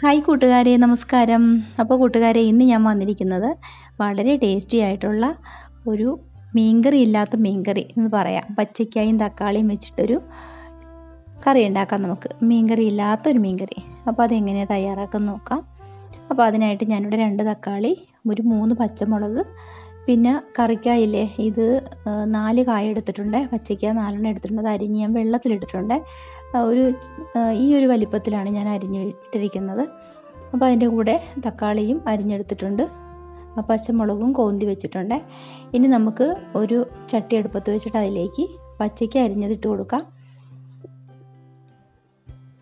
Hi കൂട്ടുകാരെ നമസ്കാരം. അപ്പോൾ കൂട്ടുകാരെ ഇന്ന് ഞാൻ വന്നിരിക്കുന്നത് വളരെ ടേസ്റ്റി ആയിട്ടുള്ള ഒരു മീൻകറി ഇല്ലാത്ത മീൻകറി എന്ന് പറയാം. പച്ചക്കായും തക്കാളിയും വെച്ചിട്ടൊരു കറി ഉണ്ടാക്കാം നമുക്ക്. മീൻകറി ഇല്ലാത്തൊരു മീൻകറി. അപ്പോൾ അതെങ്ങനെയാണ് തയ്യാറാക്കാൻ നോക്കാം. അപ്പോൾ അതിനായിട്ട് ഞാനിവിടെ രണ്ട് തക്കാളി ഒരു മൂന്ന് പച്ചമുളക് പിന്നെ കറിക്കായില്ലേ ഇത് നാല് കായ എടുത്തിട്ടുണ്ട്. പച്ചക്കായ നാലെണ്ണം എടുത്തിട്ടുണ്ട്. അത് അരിഞ്ഞ് ഞാൻ വെള്ളത്തിലിട്ടിട്ടുണ്ട്. ഒരു ഈ ഒരു വലിപ്പത്തിലാണ് ഞാൻ അരിഞ്ഞ് ഇട്ടിരിക്കുന്നത്. അപ്പോൾ അതിന്റെ കൂടെ തക്കാളിയും അരിഞ്ഞെടുത്തിട്ടുണ്ട്. പച്ചമുളകും കോന്തി വെച്ചിട്ടുണ്ട്. ഇനി നമുക്ക് ഒരു ചട്ടി അടുപ്പത്ത് വെച്ചിട്ട് അതിലേക്ക് പച്ചയ്ക്ക് അരിഞ്ഞതിട്ട് കൊടുക്കാം.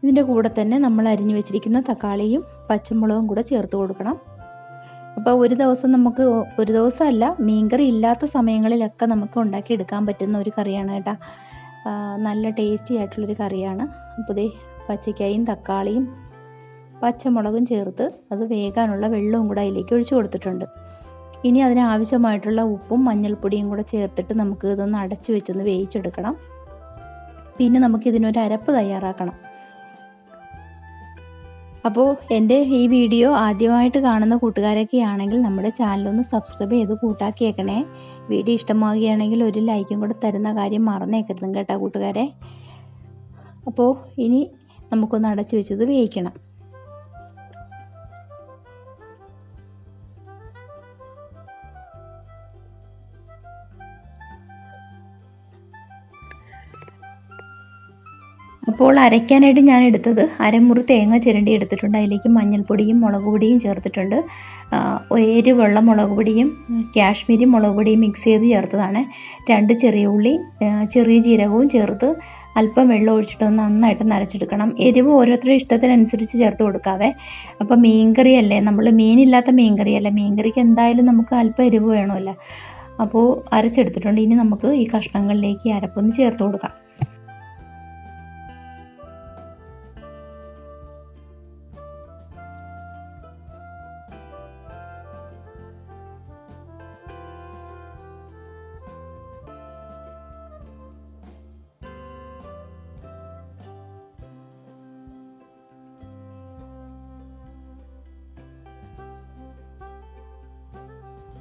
ഇതിന്റെ കൂടെ തന്നെ നമ്മൾ അരിഞ്ഞു വെച്ചിരിക്കുന്ന തക്കാളിയും പച്ചമുളകും കൂടെ ചേർത്ത് കൊടുക്കണം. അപ്പോൾ ഒരു ദിവസം നമുക്ക് ഒരു ദിവസമല്ല മീൻകറി ഇല്ലാത്ത സമയങ്ങളിലൊക്കെ നമുക്ക് ഉണ്ടാക്കി എടുക്കാൻ പറ്റുന്ന ഒരു കറിയാണ് കേട്ടോ. നല്ല ടേസ്റ്റി ആയിട്ടുള്ളൊരു കറിയാണ്. അപ്പോൾ ഇതേ പച്ചക്കായും തക്കാളിയും പച്ചമുളകും ചേർത്ത് അത് വേകാനുള്ള വെള്ളവും കൂടെ അതിലേക്ക് ഒഴിച്ചു കൊടുത്തിട്ടുണ്ട്. ഇനി അതിന് ആവശ്യമായിട്ടുള്ള ഉപ്പും മഞ്ഞൾപ്പൊടിയും കൂടെ ചേർത്തിട്ട് നമുക്ക് ഇതൊന്ന് അടച്ചു വെച്ചൊന്ന് വേവിച്ചെടുക്കണം. പിന്നെ നമുക്ക് ഇതിനൊരു അരപ്പ് തയ്യാറാക്കണം. അപ്പോൾ എന്റെ ഈ വീഡിയോ ആദ്യമായിട്ട് കാണുന്ന കൂട്ടുകാരൊക്കെ ആണെങ്കിൽ നമ്മുടെ ചാനലൊന്ന് സബ്സ്ക്രൈബ് ചെയ്ത് കൂട്ടാക്കിയേക്കണേ. വീഡിയോ ഇഷ്ടമാവുകയാണെങ്കിൽ ഒരു ലൈക്കും കൂടെ തരുന്ന കാര്യം മറന്നേക്കരുതും കേട്ടോ കൂട്ടുകാരെ. അപ്പോൾ ഇനി നമുക്കൊന്ന് അടച്ചു വെച്ചത് വേവിക്കണം. അപ്പോൾ അരയ്ക്കാനായിട്ട് ഞാൻ എടുത്തത് അരമുറി തേങ്ങ ചിരണ്ടി എടുത്തിട്ടുണ്ട്. അതിലേക്ക് മഞ്ഞൾപ്പൊടിയും മുളക് പൊടിയും ചേർത്തിട്ടുണ്ട്. എരിവുള്ള മുളക് പൊടിയും കാശ്മീരി മുളക് പൊടിയും മിക്സ് ചെയ്ത് ചേർത്തതാണ്. രണ്ട് ചെറിയ ഉള്ളി ചെറിയ ജീരകവും ചേർത്ത് അല്പം വെള്ളം ഒഴിച്ചിട്ട് നന്നായിട്ട് നരച്ചെടുക്കണം. എരിവ് ഓരോരുത്തരുടെ ഇഷ്ടത്തിനനുസരിച്ച് ചേർത്ത് കൊടുക്കാവേ. അപ്പോൾ മീൻകറി അല്ലേ നമ്മൾ മീനില്ലാത്ത മീൻകറി അല്ലേ മീൻകറിക്ക് എന്തായാലും നമുക്ക് അല്പം എരിവ് വേണമല്ലോ. അപ്പോൾ അരച്ചെടുത്തിട്ടുണ്ട്. ഇനി നമുക്ക് ഈ കഷ്ണങ്ങളിലേക്ക് അരപ്പൊന്ന് ചേർത്ത് കൊടുക്കാം.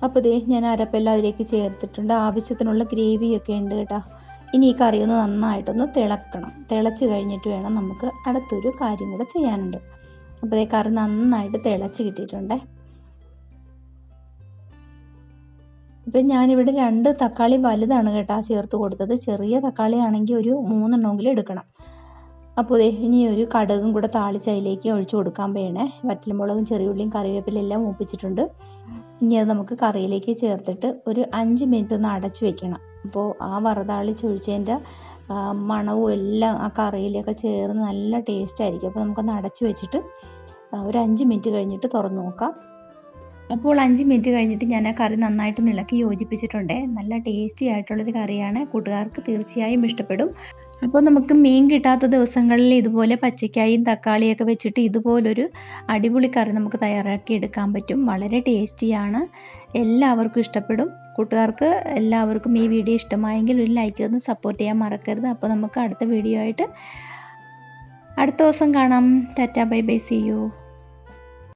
അപ്പോൾ ദേ ഞാൻ അരപ്പെല്ലാം അതിലേക്ക് ചേർത്തിട്ടുണ്ട്. ആവശ്യത്തിനുള്ള ഗ്രേവിയൊക്കെ ഉണ്ട് കേട്ടോ. ഇനി ഈ കറി ഒന്ന് നന്നായിട്ടൊന്ന് തിളക്കണം. തിളച്ച് കഴിഞ്ഞിട്ട് വേണം നമുക്ക് അടുത്തൊരു കാര്യം കൂടെ ചെയ്യാനുണ്ട്. അപ്പോൾ ദേ കറി നന്നായിട്ട് തിളച്ച് കിട്ടിയിട്ടുണ്ടേ. ഇപ്പം ഞാനിവിടെ രണ്ട് തക്കാളി വലുതാണ് കേട്ടോ ചേർത്ത് കൊടുത്തത്. ചെറിയ തക്കാളി ആണെങ്കിൽ ഒരു മൂന്നെണ്ണമെങ്കിലും എടുക്കണം. അപ്പോൾ ഇനി ഒരു കടുകും കൂടെ താളിച്ച് അതിലേക്ക് ഒഴിച്ചു കൊടുക്കാൻ വേണേ വറ്റൽമുളകും ചെറിയുള്ളിയും കറിവേപ്പിലെല്ലാം മൂപ്പിച്ചിട്ടുണ്ട്. ഇനി അത് നമുക്ക് കറിയിലേക്ക് ചേർത്തിട്ട് ഒരു അഞ്ച് മിനിറ്റ് ഒന്ന് അടച്ചു വെക്കണം. അപ്പോൾ ആ വറുതാളി ചൊഴിച്ചതിന്റെ മണവും എല്ലാം ആ കറിയിലൊക്കെ ചേർന്ന് നല്ല ടേസ്റ്റ് ആയിരിക്കും. അപ്പോൾ നമുക്കൊന്ന് അടച്ചു വെച്ചിട്ട് ഒരു അഞ്ച് മിനിറ്റ് കഴിഞ്ഞിട്ട് തുറന്നു നോക്കാം. അപ്പോൾ അഞ്ച് മിനിറ്റ് കഴിഞ്ഞിട്ട് ഞാൻ ആ കറി നന്നായിട്ട് ഇളക്കി യോജിപ്പിച്ചിട്ടുണ്ട്. നല്ല ടേസ്റ്റി ആയിട്ടുള്ളൊരു കറിയാണ്. കൂട്ടുകാർക്ക് തീർച്ചയായും ഇഷ്ടപ്പെടും. അപ്പോൾ നമുക്ക് മീൻ കിട്ടാത്ത ദിവസങ്ങളിൽ ഇതുപോലെ പച്ചക്കായും തക്കാളിയൊക്കെ വെച്ചിട്ട് ഇതുപോലൊരു അടിപൊളി കറി നമുക്ക് തയ്യാറാക്കി എടുക്കാൻ പറ്റും. വളരെ ടേസ്റ്റിയാണ്. എല്ലാവർക്കും ഇഷ്ടപ്പെടും. കൂട്ടുകാർക്ക് എല്ലാവർക്കും ഈ വീഡിയോ ഇഷ്ടമായെങ്കിൽ ഒരു ലൈക്ക് തന്ന് സപ്പോർട്ട് ചെയ്യാൻ മറക്കരുത്. അപ്പോൾ നമുക്ക് അടുത്ത വീഡിയോ ആയിട്ട് അടുത്ത ദിവസം കാണാം. Tata bye bye see you